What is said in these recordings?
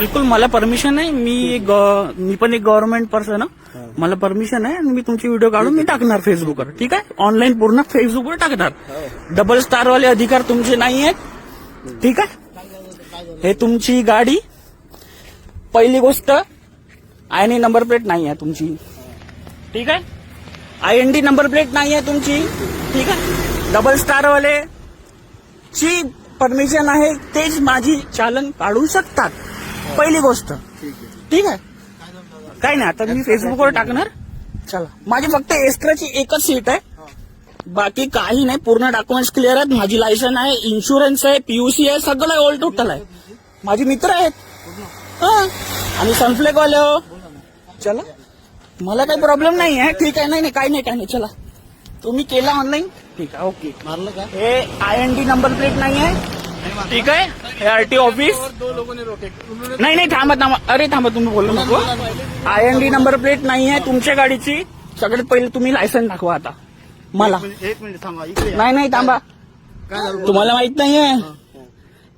बिलकुल मला परमिशन आहे. मी एक मी पण एक गव्हर्नमेंट पर्सन मला परमिशन आहे आणि मी तुमची व्हिडिओ काढून मी टाकणार फेसबुकवर ठीक आहे? ऑनलाईन पूर्ण फेसबुकवर टाकणार. डबल स्टार वाले अधिकार तुमचे नाही आहेत. ठीक आहे? हे तुमची गाडी. पहिली गोष्ट आणि नंबर प्लेट नाही आहे तुमची. ठीक आहे? I N D number plate नाही आहे तुमची. ठीक आहे? डबल स्टार वाले ची परमिशन आहे. तेच माझी चालन काढू शकतात. पहिली गोष्ट. ठीक आहे? काय नाही आता मी फेसबुकवर टाकणार. चला. माझी फक्त एस्ट्राची एकच सीट आहे. बाकी काही नाही पूर्ण डॉक्युमेंट्स क्लिअर आहेत. माझी लायसन आहे इन्शुरन्स आहे पीयूसी आहे सगळं ऑल टोटल आहे. माझे मित्र आहेत. हा. आणि सनफ्लेक वाले हो. चला. मला काही प्रॉब्लेम नाही आहे. ठीक आहे नाही नाही काही नाही काही नाही. चला. तुम्ही केला ऑनलाईन ठीक आहे ओके मारलं का? हे I N D number plate नाही आहे. ठीक आहे. हे आरटी ऑफिस नाही नाही थांबा थांबा। अरे थांबा तुम्ही बोलू नको। I N D number plate नाही आहे तुमच्या गाडीची सगळ्यात पहिले तुम्ही लायसन दाखवा आता. मला. एक मिनिट- थांबा. नाही नाही थांबा. तुम्हाला माहीत नाहीये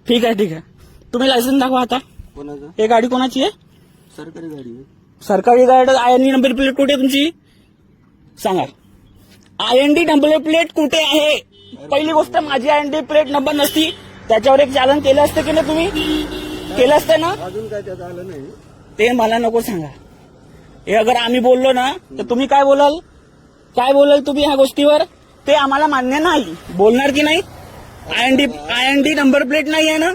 ठीक आहे ठीक आहे. तुम्ही लायसन दाखवा आता. हे गाडी कोणाची आहे? सरकारी गाडी आहे. सरकारी गाडी I N D number plate कुठे आहे तुमची? सांगा. I N D number plate कुठे आहे? पहिली गोष्ट माझी I N D plate number नसती. त्याच्यावर एक चालन केलं असतं की ना तुम्ही? केलं असतं ना? अजून काय त्यात आलं नाही. ते मला नको सांगा. हे अगर आम्ही बोललो ना तर तुम्ही काय बोलाल? काय बोलाल तुम्ही ह्या गोष्टीवर? ते आम्हाला मान्य नाही. बोलणार की नाही? I N D I N D number plate नाही आहे ना?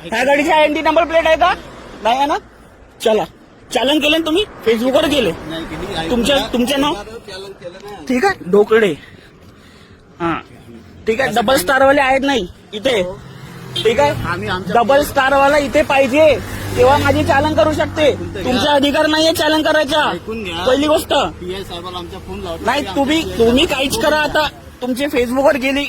ह्या गाडीची I N D number plate आहे का? नाही आहे ना? चला. चालन केलं ना तुम्ही? फेसबुकवर गेले. तुमच्या-. तुमचं नाव? ठीक आहे? ढोकळे. हा. ठीक आहे. डबल स्टार वाले आहेत नाही. इथे. ठीक आहे? डबल स्टार वाला इथे पाहिजे. तेव्हा माझी चालन करू शकते. तुमचा अधिकार नाहीये चालन करायचा. पहिली गोष्ट. नाही तुम्ही तुम्ही काहीच करा आता. तुमची फेसबुकवर गेली.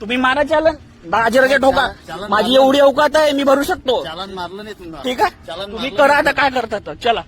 तुम्ही मारा चालन दहा ठोका. माझी. एवढी अवकात आहे मी भरू शकतो. चालन मारलं नाही तुम्हाला ठीक आहे? तुम्ही करा आता काय करता तर. चला.